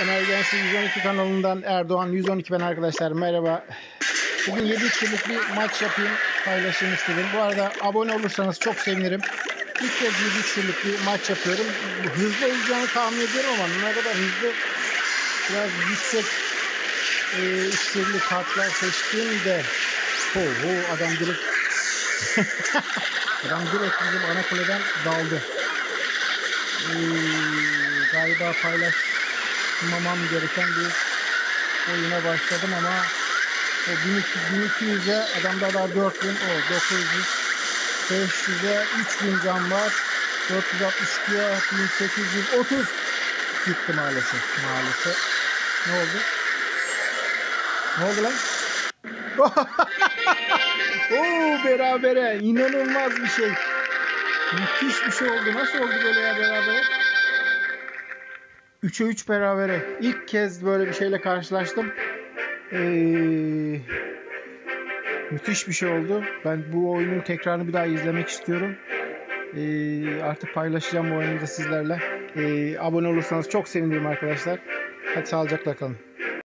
Emergency 112 kanalından Erdoğan 112 ben arkadaşlar merhaba. Bugün 7 kişilik bir maç yapayım paylaşayım istedim. Bu arada abone olursanız çok sevinirim. İlk kez 7 kişilik bir maç yapıyorum. Hızlı olacağını tahmin ediyorum ama ne kadar hızlı biraz yüksek e, işlerli kartlar seçtiğimde ho ho adam direkt adam direkt bizim ana kuleden daldı. Ee, galiba paylaşmamam gereken bir oyuna başladım ama o 1200'e adamda daha 4000 o 900 500'e 3000 can var. 462'ye 1830 gitti maalesef maalesef. Ne oldu? Ne oldu lan? Oo berabere inanılmaz bir şey. Müthiş bir şey oldu. Nasıl oldu böyle ya berabere 3'e 3 berabere. İlk kez böyle bir şeyle karşılaştım. Ee, müthiş bir şey oldu. Ben bu oyunun tekrarını bir daha izlemek istiyorum. Ee, artık paylaşacağım bu oyunu da sizlerle. Ee, abone olursanız çok sevinirim arkadaşlar. Hadi sağlıcakla kalın.